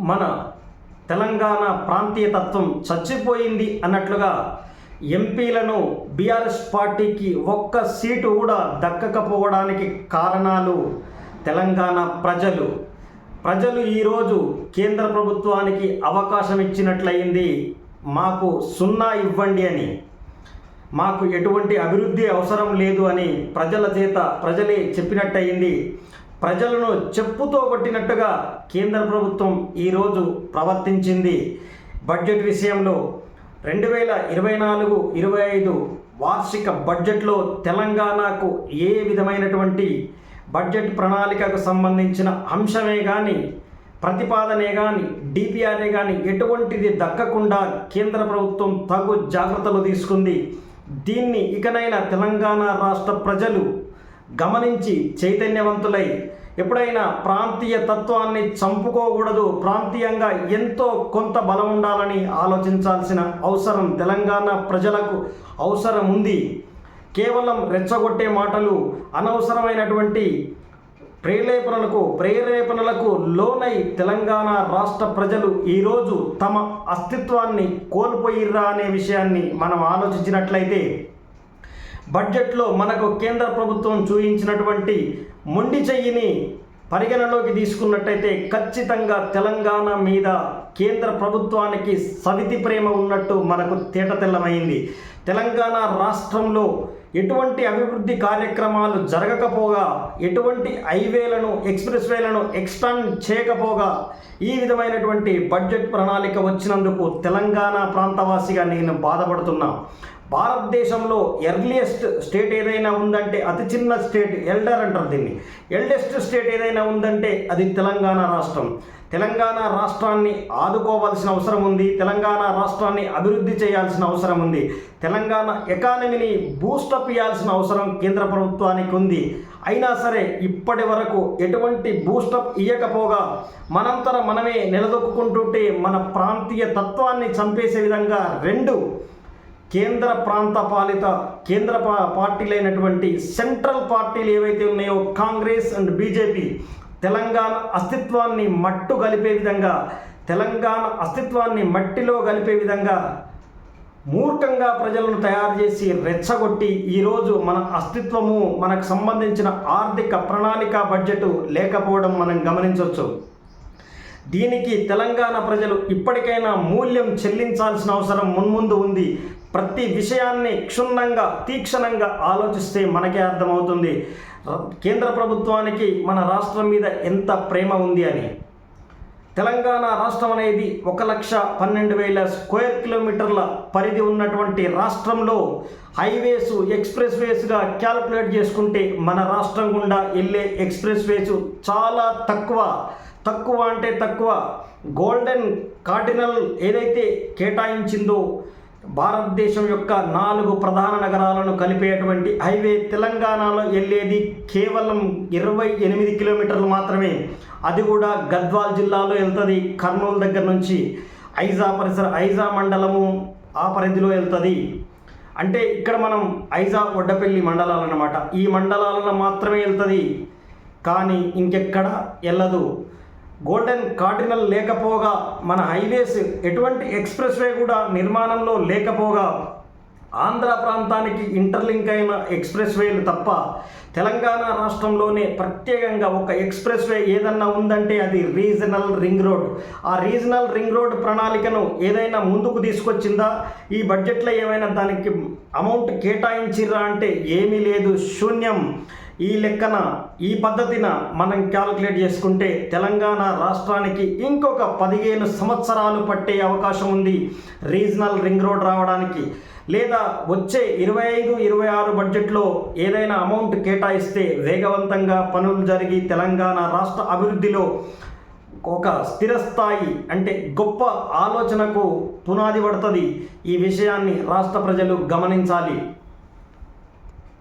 మన తెలంగాణ ప్రాంతీయ తత్వం చచ్చిపోయింది అన్నట్లుగా ఎంపీలను బీఆర్ఎస్ పార్టీకి ఒక్క సీటు కూడా దక్కకపోవడానికి కారణాలు తెలంగాణ ప్రజలు. ప్రజలు ఈరోజు కేంద్ర ప్రభుత్వానికి అవకాశం ఇచ్చినట్లయింది. మాకు సున్నా ఇవ్వండి అని. మాకు ఎటువంటి అభివృద్ధి అవసరం లేదు అని ప్రజల చేత ప్రజలే చెప్పినట్టయింది. ప్రజలను చెప్పుతో కొట్టినట్టుగా కేంద్ర ప్రభుత్వం ఈరోజు ప్రవర్తించింది. బడ్జెట్ విషయంలో రెండు వేల ఇరవై నాలుగు ఇరవై ఐదు వార్షిక బడ్జెట్లో తెలంగాణకు ఏ విధమైనటువంటి బడ్జెట్ ప్రణాళికకు సంబంధించిన అంశమే కానీ ప్రతిపాదనే కానీ డిపిఆర్ఏ కానీ ఎటువంటిది దక్కకుండా కేంద్ర ప్రభుత్వం తగు జాగ్రత్తలు తీసుకుంది. దీన్ని ఇకనైనా తెలంగాణ రాష్ట్ర ప్రజలు గమనించి చైతన్యవంతులై ఎప్పుడైనా ప్రాంతీయ తత్వాన్ని చంపుకోకూడదు. ప్రాంతీయంగా ఎంతో కొంత బలం ఉండాలని ఆలోచించాల్సిన అవసరం తెలంగాణ ప్రజలకు అవసరం ఉంది కేవలం రెచ్చగొట్టే మాటలు అనవసరమైనటువంటి ప్రేరేపణలకు ప్రేరేపణలకు లోనై తెలంగాణ రాష్ట్ర ప్రజలు ఈరోజు తమ అస్తిత్వాన్ని కోల్పోయిర్రా అనే విషయాన్ని మనం ఆలోచించినట్లయితే బడ్జెట్లో మనకు కేంద్ర ప్రభుత్వం చూపించినటువంటి మొండి చెయ్యిని పరిగణలోకి తీసుకున్నట్టయితే ఖచ్చితంగా తెలంగాణ మీద కేంద్ర ప్రభుత్వానికి సవితి ప్రేమ ఉన్నట్టు మనకు తేటతెల్లమైంది తెలంగాణ రాష్ట్రంలో ఎటువంటి అభివృద్ధి కార్యక్రమాలు జరగకపోగా ఎటువంటి హైవేలను ఎక్స్ప్రెస్ వేలను ఎక్స్పాండ్ చేయకపోగా ఈ విధమైనటువంటి బడ్జెట్ ప్రణాళిక వచ్చినందుకు తెలంగాణ ప్రాంతవాసిగా నేను బాధపడుతున్నా. భారతదేశంలో ఎర్లియస్ట్ స్టేట్ ఏదైనా ఉందంటే అతి చిన్న స్టేట్ ఎల్డర్ అంటారు దీన్ని. ఎల్డెస్ట్ స్టేట్ ఏదైనా ఉందంటే అది తెలంగాణ రాష్ట్రం. తెలంగాణ రాష్ట్రాన్ని ఆదుకోవాల్సిన అవసరం ఉంది. తెలంగాణ రాష్ట్రాన్ని అభివృద్ధి చేయాల్సిన అవసరం ఉంది. తెలంగాణ ఎకానమీని బూస్టప్ ఇవ్వాల్సిన అవసరం కేంద్ర ప్రభుత్వానికి ఉంది. అయినా సరే ఇప్పటి వరకు ఎటువంటి బూస్టప్ ఇవ్వకపోగా మనంతర మనమే నిలదొక్కుంటుంటే మన ప్రాంతీయ తత్వాన్ని చంపేసే విధంగా రెండు కేంద్ర ప్రాంత పాలిత కేంద్ర పా- పార్టీలైనటువంటి సెంట్రల్ పార్టీలు ఏవైతే ఉన్నాయో కాంగ్రెస్ అండ్ బీజేపీ తెలంగాణ అస్తిత్వాన్ని మట్టు కలిపే విధంగా తెలంగాణ అస్తిత్వాన్ని మట్టిలో కలిపే విధంగా మూర్ఖంగా ప్రజలను తయారు చేసి రెచ్చగొట్టి ఈరోజు మన అస్తిత్వము మనకు సంబంధించిన ఆర్థిక ప్రణాళిక బడ్జెట్ లేకపోవడం మనం గమనించవచ్చు. దీనికి తెలంగాణ ప్రజలు ఇప్పటికైనా మూల్యం చెల్లించాల్సిన అవసరం మున్ముందు ఉంది. ప్రతి విషయాన్ని క్షుణ్ణంగా తీక్షణంగా ఆలోచిస్తే మనకే అర్థమవుతుంది. కేంద్ర ప్రభుత్వానికి మన రాష్ట్రం మీద ఎంత ప్రేమ ఉంది అని. తెలంగాణ రాష్ట్రం అనేది ఒక లక్ష పన్నెండు వేల స్క్వేర్ కిలోమీటర్ల పరిధి ఉన్నటువంటి రాష్ట్రంలో హైవేస్ ఎక్స్ప్రెస్ వేస్గా క్యాల్కులేట్ చేసుకుంటే మన రాష్ట్రం గుండా వెళ్ళే ఎక్స్ప్రెస్ వేస్ చాలా తక్కువ. తక్కువ అంటే తక్కువ. గోల్డెన్ కార్డినల్ ఏదైతే కేటాయించిందో భారతదేశం యొక్క నాలుగు ప్రధాన నగరాలను కలిపేటువంటి హైవే తెలంగాణలో వెళ్ళేది కేవలం ఇరవై ఎనిమిది కిలోమీటర్లు మాత్రమే. అది కూడా గద్వాల్ జిల్లాలో వెళ్తుంది. కర్నూలు దగ్గర నుంచి ఐజా పరిసర ఐజా మండలము ఆ పరిధిలో వెళ్తుంది. అంటే ఇక్కడ మనం ఐజా ఒడ్డపల్లి మండలాలు అన్నమాట ఈ మండలాలలో మాత్రమే వెళ్తుంది. కానీ ఇంకెక్కడ వెళ్ళదు. గోల్డెన్ కార్డినల్ లేకపోగా మన హైవేస్ ఎటువంటి ఎక్స్ప్రెస్ వే కూడా నిర్మాణంలో లేకపోగా ఆంధ్ర ప్రాంతానికి ఇంటర్లింక్ అయిన ఎక్స్ప్రెస్ వేలు తప్ప తెలంగాణ రాష్ట్రంలోనే ప్రత్యేకంగా ఒక ఎక్స్ప్రెస్ వే ఏదన్నా ఉందంటే అది రీజనల్ రింగ్ రోడ్. ఆ రీజనల్ రింగ్ రోడ్ ప్రణాళికను ఏదైనా ముందుకు తీసుకొచ్చిందా? ఈ బడ్జెట్లో ఏమైనా దానికి అమౌంట్ కేటాయించిర్రా అంటే ఏమీ లేదు. శూన్యం. ఈ లెక్కన ఈ పద్ధతిన మనం క్యాలిక్యులేట్ చేసుకుంటే తెలంగాణ రాష్ట్రానికి ఇంకొక పదిహేను సంవత్సరాలు పట్టే అవకాశం ఉంది రీజనల్ రింగ్ రోడ్ రావడానికి. లేదా వచ్చే ఇరవై ఐదు ఇరవై ఆరు బడ్జెట్లో ఏదైనా అమౌంట్ కేటాయిస్తే వేగవంతంగా పనులు జరిగి తెలంగాణ రాష్ట్ర అభివృద్ధిలో ఒక స్థిరస్థాయి అంటే గొప్ప ఆలోచనకు పునాది పడుతుంది. ఈ విషయాన్ని రాష్ట్ర ప్రజలు గమనించాలి.